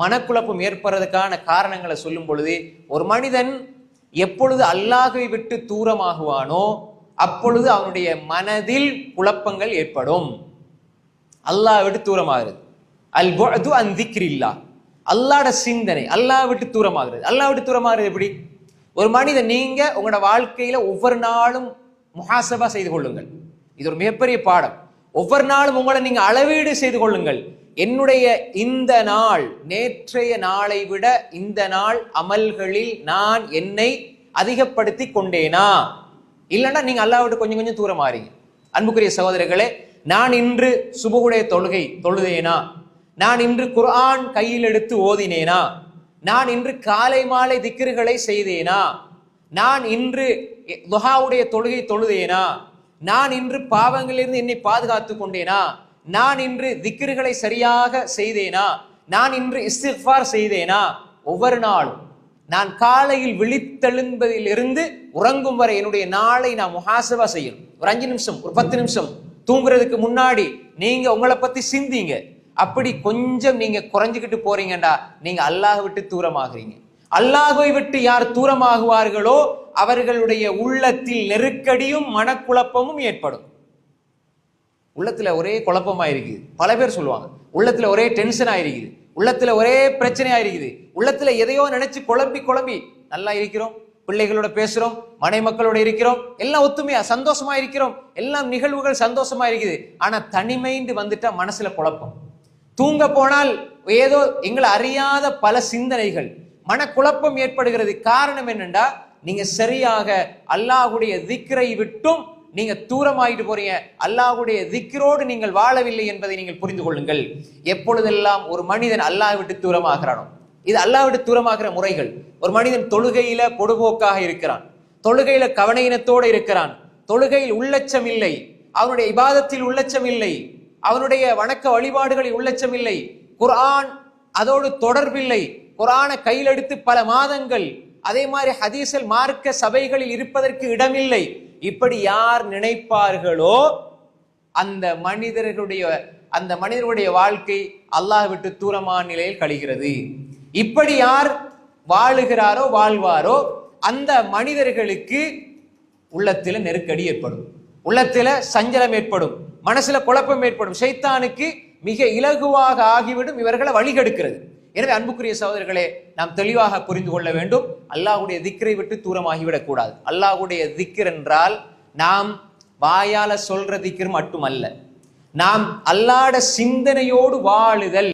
மனக்குழப்பம் ஏற்படுறதுக்கான காரணங்களை சொல்லும் பொழுது ஒரு மனிதன் எப்பொழுது அல்லாஹை விட்டு தூரமாகுவானோ அப்பொழுது அவனுடைய மனதில் குழப்பங்கள் ஏற்படும். அல்லாஹ் விட்டு தூரமாகிறது. அல் பொழுது அன் திக்ரில்லா. சிந்தனை அல்லாஹ் விட்டு தூரமாகிறது. அல்லாஹ் விட்டு தூரமாகிறது எப்படி? ஒரு மனிதன் நீங்க உங்களோட வாழ்க்கையில ஒவ்வொரு நாளும் முகாசபா செய்து கொள்ளுங்கள். இது ஒரு மிகப்பெரிய பாடம். ஒவ்வொரு நாளும் உங்களை நீங்க அளவீடு செய்து கொள்ளுங்கள். என்னுடைய இந்த நாள் நேற்றைய நாளை விட இந்த நாள் அமல்களில் நான் என்னை அதிகப்படுத்தி கொண்டேனா? இல்லைன்னா நீங்க அல்லாவிட்டு கொஞ்சம் கொஞ்சம் தூரம் மாறீங்க. அன்புக்குரிய சகோதரர்களே நான் இன்று சுபகுடைய தொழுகை தொழுதேனா? நான் இன்று குர்ஆன் கையில் எடுத்து ஓதினேனா? நான் இன்று காலை மாலை திக்கிர்களை செய்தேனா? நான் இன்று துஹாவுடைய தொழுகை தொழுதேனா? நான் இன்று பாவங்களிலிருந்து என்னை பாதுகாத்து கொண்டேனா? நான் இன்று திக்கிறுகளை சரியாக செய்தேனா? நான் இன்று இஸ்திஃபார் செய்தேனா? ஒவ்வொரு நாளும். நான் காலையில் விழித்தெழும்பதிலிருந்து உறங்கும் வரை என்னுடைய நாளை நான் முகாசவா செய்யணும். ஒரு அஞ்சு நிமிஷம் ஒரு பத்து நிமிஷம். தூங்குறதுக்கு முன்னாடி நீங்க உங்களை பத்தி சிந்திங்க. அப்படி கொஞ்சம் நீங்க குறைஞ்சுக்கிட்டு போறீங்கடா. நீங்க அல்லாஹ் விட்டு தூரமாகிறீங்க. அல்லாஹை விட்டு யார் தூரமாகுவார்களோ அவர்களுடைய உள்ளத்தில் நெருக்கடியும் மனக்குழப்பமும் ஏற்படும். உள்ளத்துல ஒரே குழப்பமா இருக்குது பல பேர் சொல்லுவாங்க உள்ளத்துல ஒரே டென்ஷன் ஆயிருக்குது. உள்ளத்துல ஒரே பிரச்சனையாக இருக்குது உள்ளத்துல எதையோ நினைச்சு குழம்பி குழம்பி நல்லா இருக்கிறோம் பிள்ளைகளோட பேசுறோம் மனை மக்களோட இருக்கிறோம் எல்லாம் ஒத்துமையா சந்தோஷமா இருக்கிறோம். எல்லாம் நிகழ்வுகள் சந்தோஷமா இருக்குது. ஆனா தனிமைந்து வந்துட்டா மனசுல குழப்பம். தூங்க போனால் ஏதோ எங்களை அறியாத பல சிந்தனைகள் மனக்குழப்பம் ஏற்படுகிறது. காரணம் என்னண்டா நீங்க சரியாக அல்லாஹுடைய திக்ரை விட்டும் நீங்க தூரமாயிட்டு போறீங்க. அல்லாஹ்வுடைய திக்ரோடு நீங்கள் வாழவில்லை என்பதை நீங்கள் புரிந்து கொள்ளுங்கள். எப்பொழுதெல்லாம் ஒரு மனிதன் அல்லாஹ் விட்டு தூரமாகிறானோ இது அல்லாஹ் விட்டு தூரமாகிற முறைகள். ஒரு மனிதன் தொழுகையில பொடுபோக்காக இருக்கிறான். தொழுகையில கவனையினத்தோடு இருக்கிறான். தொழுகையில் உள்ளச்சம் இல்லை. அவனுடைய இபாதத்தில் உள்ளச்சம் இல்லை. அவனுடைய வணக்க வழிபாடுகளில் உள்ளச்சம் இல்லை. குர்ஆன் அதோடு தொடர்பில்லை. குரானை கையில் எடுத்து பல மாதங்கள். அதே மாதிரி ஹதீசல் மார்க்க சபைகளில் இருப்பதற்கு இடமில்லை. இப்படி யார் நினைப்பார்களோ அந்த மனிதர்களுடைய அந்த மனிதர்களுடைய வாழ்க்கை அல்லாஹ் விட்டு தூரமான நிலையில் கழிகிறது. இப்படி யார் வாழுகிறாரோ வாழ்வாரோ அந்த மனிதர்களுக்கு உள்ளத்தில் நெருக்கடி ஏற்படும். உள்ளத்தில் சஞ்சலம் ஏற்படும். மனசுல குழப்பம் ஏற்படும். சைத்தானுக்கு மிக இலகுவாக ஆகிவிடும். இவர்களை வழிகெடுக்கிறது. எனவே அன்புக்குரிய சகோதரர்களே நாம் தெளிவாக புரிந்து கொள்ள வேண்டும். அல்லாஹ்வுடைய திக்கரை விட்டு தூரமாகிவிடக் கூடாது. அல்லாஹுடைய திக்கர் என்றால் நாம் வாயால சொல்ற திக்கர் மட்டுமல்ல. நாம் அல்லாட சிந்தனையோடு வாழுதல்.